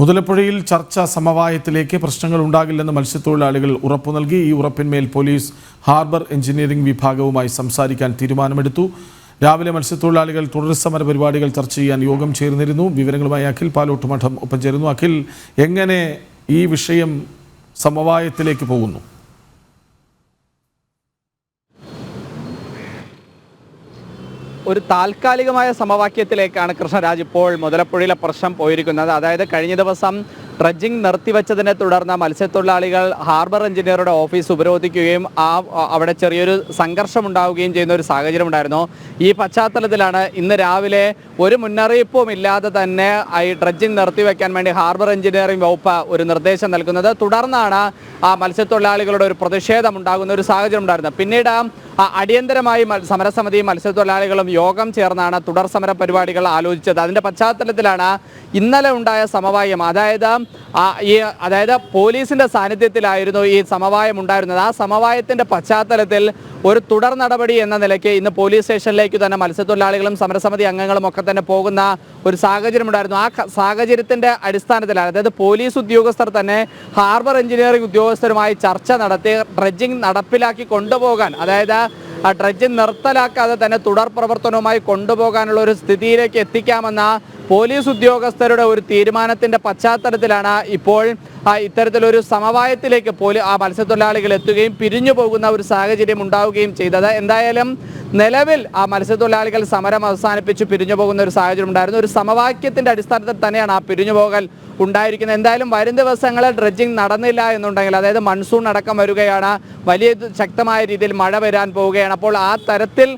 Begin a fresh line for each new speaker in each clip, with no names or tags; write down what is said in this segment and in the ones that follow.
മുതലപ്പുഴയിൽ ചർച്ച സമവായത്തിലേക്ക് പ്രശ്നങ്ങൾ ഉണ്ടാകില്ലെന്ന് മത്സ്യത്തൊഴിലാളികൾ ഉറപ്പു നൽകി. ഈ ഉറപ്പിന്മേൽ പോലീസ് ഹാർബർ എഞ്ചിനീയറിംഗ് വിഭാഗവുമായി സംസാരിക്കാൻ തീരുമാനമെടുത്തു. രാവിലെ മത്സ്യത്തൊഴിലാളികൾ തുടർ സമര പരിപാടികൾ ചർച്ച ചെയ്യാൻ യോഗം ചേർന്നിരുന്നു. വിവരങ്ങളുമായി അഖിൽ പാലോട്ടുമഠം ഒപ്പം ചേരുന്നു. അഖിൽ എങ്ങനെ ഈ വിഷയം സമവായത്തിലേക്ക് പോകുന്നു?
ഒരു താൽക്കാലികമായ സമവാക്യത്തിലേക്കാണ് കൃഷ്ണരാജ് ഇപ്പോൾ മുതലപ്പുഴയിലെ പ്രശ്നം പോയിരിക്കുന്നത്. അതായത് കഴിഞ്ഞ ദിവസം ഡ്രഡ്ജിംഗ് നിർത്തിവെച്ചതിനെ തുടർന്ന് മത്സ്യത്തൊഴിലാളികൾ ഹാർബർ എഞ്ചിനീയറുടെ ഓഫീസ് ഉപരോധിക്കുകയും ആ അവിടെ ചെറിയൊരു സംഘർഷം ഉണ്ടാവുകയും ചെയ്യുന്ന ഒരു സാഹചര്യം ഉണ്ടായിരുന്നു ഈ പശ്ചാത്തലത്തിലാണ് ഇന്ന് രാവിലെ ഒരു മുന്നറിയിപ്പും ഇല്ലാതെ തന്നെ ഈ ഡ്രഡ്ജിംഗ് നിർത്തിവെക്കാൻ വേണ്ടി ഹാർബർ എഞ്ചിനീയറിംഗ് വകുപ്പ് ഒരു നിർദ്ദേശം നൽകുന്നത്. തുടർന്നാണ് ആ മത്സ്യത്തൊഴിലാളികളുടെ ഒരു പ്രതിഷേധം ഉണ്ടാകുന്ന ഒരു സാഹചര്യം ഉണ്ടായിരുന്നത്. പിന്നീട് അടിയന്തരമായി സമരസമിതി മത്സ്യത്തൊഴിലാളികളും യോഗം ചേർന്നാണ് തുടർ സമര പരിപാടികൾ ആലോചിച്ചത്. അതിന്റെ പശ്ചാത്തലത്തിലാണ് ഇന്നലെ ഉണ്ടായ സമവായം. അതായത് ഈ അതായത് പോലീസിന്റെ സാന്നിധ്യത്തിലായിരുന്നു ഈ സമവായം ഉണ്ടായിരുന്നത്. ആ സമവായത്തിന്റെ പശ്ചാത്തലത്തിൽ ഒരു തുടർ നടപടി എന്ന നിലയ്ക്ക് ഇന്ന് പോലീസ് സ്റ്റേഷനിലേക്ക് തന്നെ മത്സ്യത്തൊഴിലാളികളും സമരസമിതി അംഗങ്ങളും ഒക്കെ തന്നെ പോകുന്ന ഒരു സാഹചര്യം ഉണ്ടായിരുന്നു. ആ സാഹചര്യത്തിന്റെ അടിസ്ഥാനത്തിലാണ് അതായത് പോലീസ് ഉദ്യോഗസ്ഥർ തന്നെ ഹാർബർ എഞ്ചിനീയറിംഗ് ഉദ്യോഗസ്ഥരുമായി ചർച്ച നടത്തി ഡ്രഡ്ജിംഗ് നടപ്പിലാക്കി കൊണ്ടുപോകാൻ അതായത് ആ ഡ്രഡ്ജ് നിർത്തലാക്കാതെ തന്നെ തുടർ പ്രവർത്തനവുമായി കൊണ്ടുപോകാനുള്ള ഒരു സ്ഥിതിയിലേക്ക് എത്തിക്കാമെന്ന പോലീസ് ഉദ്യോഗസ്ഥരുടെ ഒരു തീരുമാനത്തിന്റെ പശ്ചാത്തലത്തിലാണ് ഇപ്പോൾ ഇത്തരത്തിലൊരു സമവായത്തിലേക്ക് പോലീ ആ മത്സ്യത്തൊഴിലാളികൾ എത്തുകയും പിരിഞ്ഞു പോകുന്ന ഒരു സാഹചര്യം ഉണ്ടാവുകയും ചെയ്തത്. എന്തായാലും നിലവിൽ ആ മത്സ്യത്തൊഴിലാളികൾ സമരം അവസാനിപ്പിച്ച് പിരിഞ്ഞു പോകുന്ന ഒരു സാഹചര്യം ഉണ്ടായിരുന്നു. ഒരു സമവാക്യത്തിന്റെ അടിസ്ഥാനത്തിൽ തന്നെയാണ് ആ പിരിഞ്ഞു പോകൽ ഉണ്ടായിരിക്കുന്നത്. എന്തായാലും വരും ദിവസങ്ങളിൽ ഡ്രഡ്ജിംഗ് നടന്നില്ല എന്നുണ്ടെങ്കിൽ അതായത് മൺസൂൺ അടക്കം വരികയാണ്. വലിയ ശക്തമായ രീതിയിൽ മഴ വരാൻ പോവുകയാണ്. അപ്പോൾ ആ തരത്തിൽ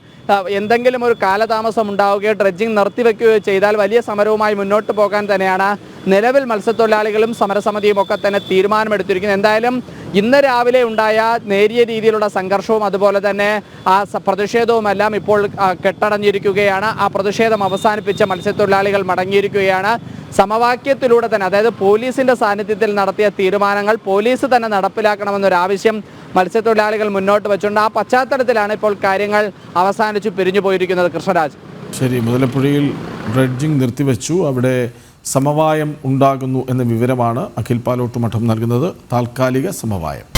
എന്തെങ്കിലും ഒരു കാലതാമസം ഉണ്ടാവുകയോ ഡ്രഡ്ജിംഗ് നിർത്തിവെക്കുകയോ ചെയ്താൽ വലിയ സമരവുമായി മുന്നോട്ട് പോകാൻ തന്നെയാണ് നിലവിൽ മത്സ്യത്തൊഴിലാളികളും സമരസമിതിയും ഒക്കെ തന്നെ തീരുമാനമെടുത്തിരിക്കുന്നത്. എന്തായാലും ഇന്ന് രാവിലെ ഉണ്ടായ നേരിയ രീതിയിലുള്ള സംഘർഷവും അതുപോലെ തന്നെ ആ പ്രതിഷേധവുമെല്ലാം ഇപ്പോൾ കെട്ടടഞ്ഞിരിക്കുകയാണ്. ആ പ്രതിഷേധം അവസാനിപ്പിച്ച മത്സ്യത്തൊഴിലാളികൾ മടങ്ങിയിരിക്കുകയാണ്. സമവാക്യത്തിലൂടെ തന്നെ അതായത് പോലീസിന്റെ സാന്നിധ്യത്തിൽ നടത്തിയ തീരുമാനങ്ങൾ പോലീസ് തന്നെ നടപ്പിലാക്കണമെന്നൊരാവശ്യം മത്സ്യത്തൊഴിലാളികൾ മുന്നോട്ട് വെച്ചുകൊണ്ട് ആ പശ്ചാത്തലത്തിലാണ് ഇപ്പോൾ കാര്യങ്ങൾ അവസാനിച്ചു പിരിഞ്ഞു പോയിരിക്കുന്നത് കൃഷ്ണരാജ്.
ശരി മുതലപ്പുഴയിൽ ഡ്രഡ്ജിംഗ് നിർത്തിവെച്ചു. അവിടെ സമവായം ഉണ്ടാകുന്നു എന്ന വിവരമാണ് അഖിൽ പാലോട്ട് മഠം നൽകുന്നത്. താൽക്കാലിക സമവായം.